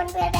เพื่อนๆได้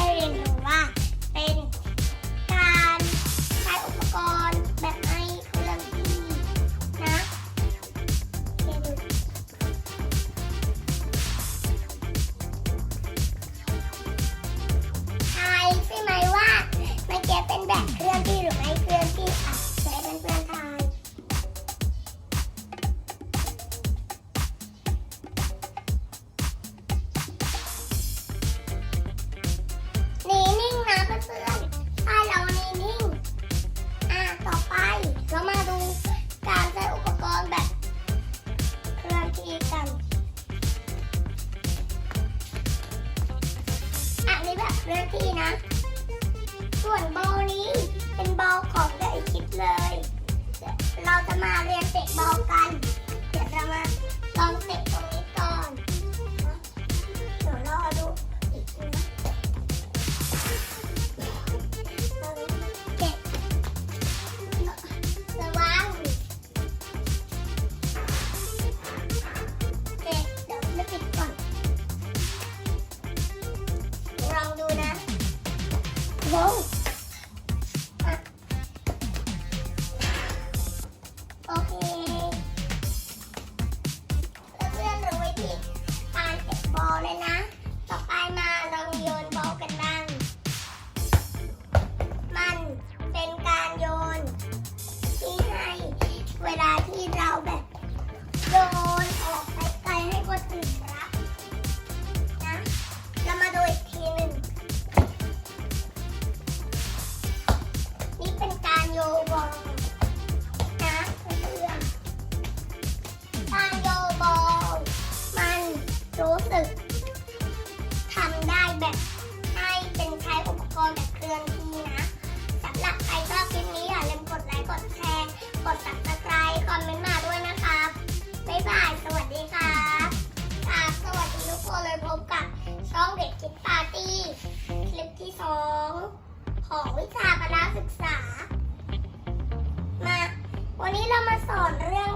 เลื่อกที่นะ ส่วนบอลนี้เป็นบอลของเดอะคิดเลย เราจะมาเรียนเตะบอลกัน เดี๋ยวเรามาลองเตะ เด็กคิดปาร์ตี้คลิปที่สองของวิชาคณะศึกษา มา วันนี้เรามาสอนเรื่อง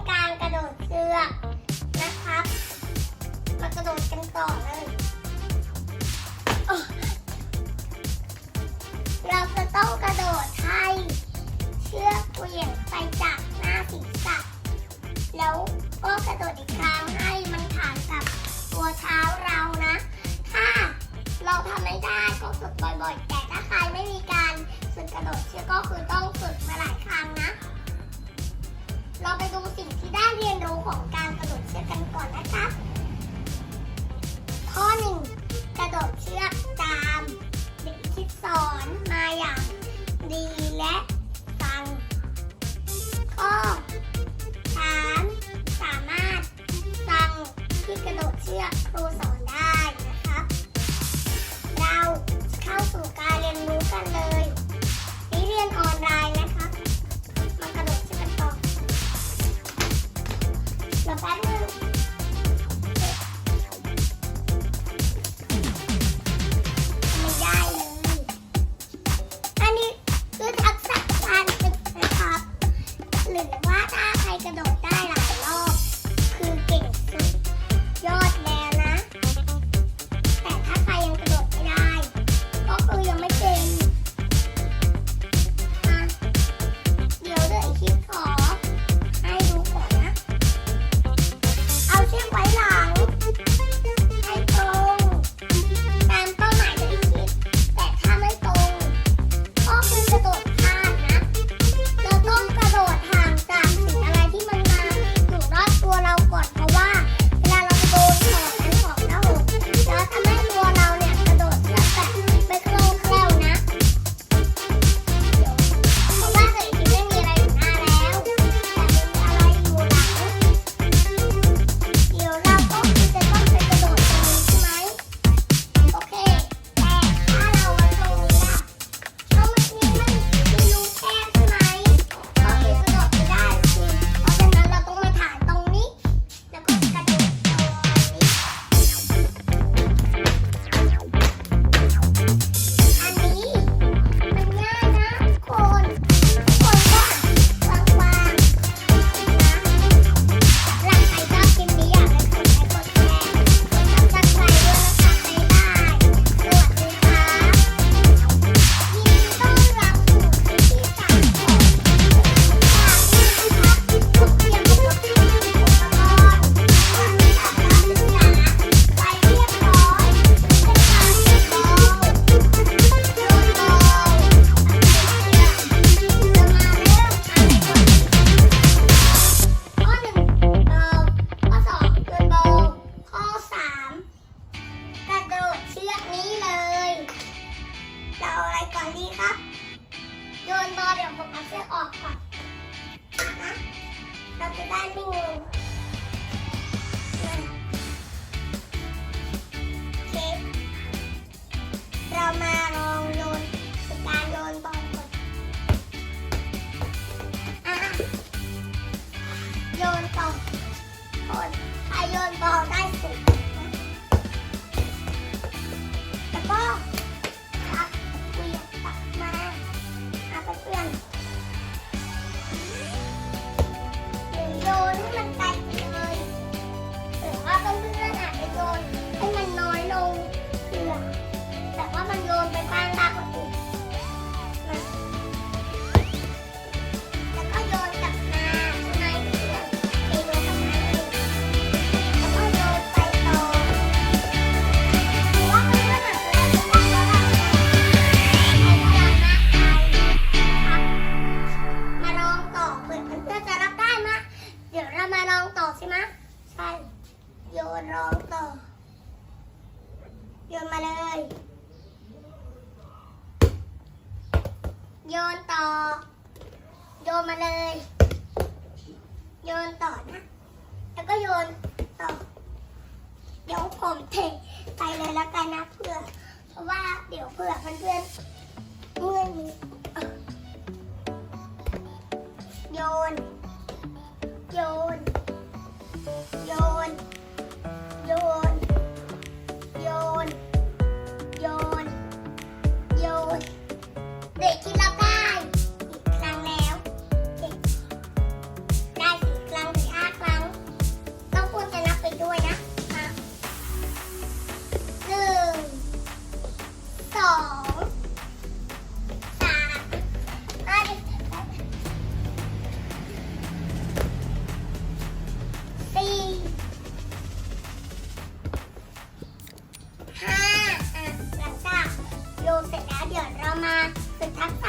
หรื โยนต่อนะ แล้วก็โยนต่อ เดี๋ยวผมเทไปเลยแล้วกันนะเพื่อ เพราะว่าเดี๋ยวเพื่อเพื่อนเมื่อนี้โยน โยน ปมาสุดทักษ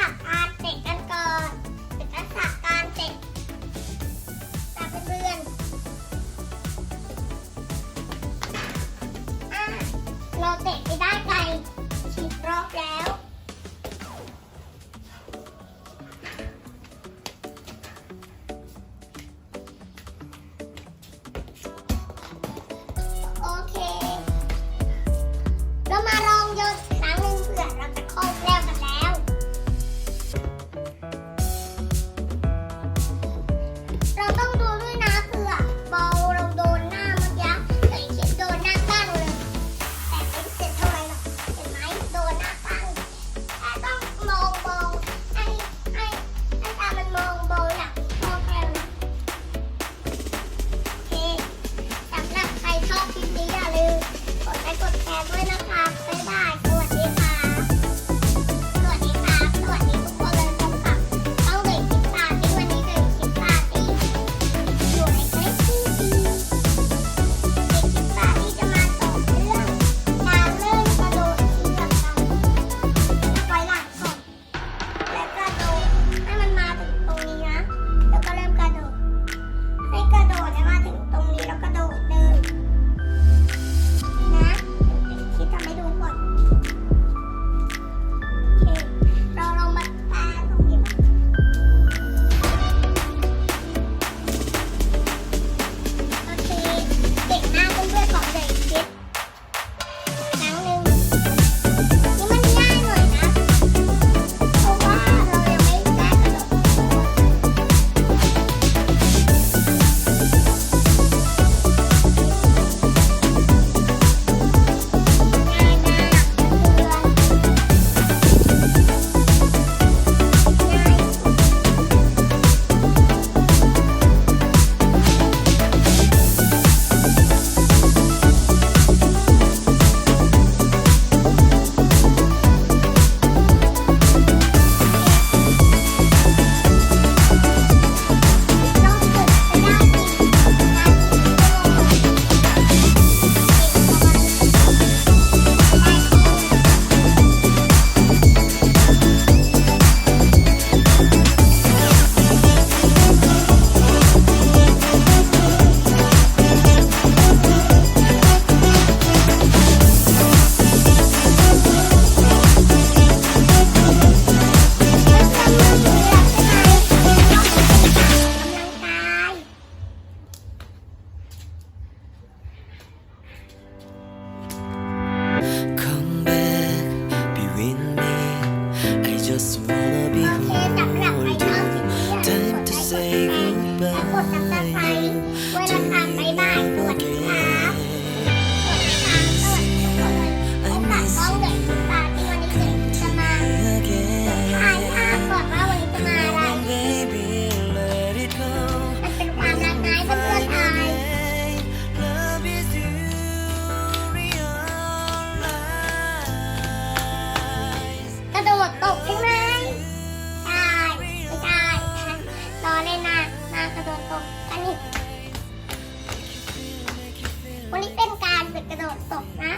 โดดตกนะ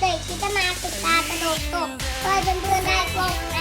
เด็กที่จะมาติดตามกระโดดตกเพื่อเพื่อนได้กลง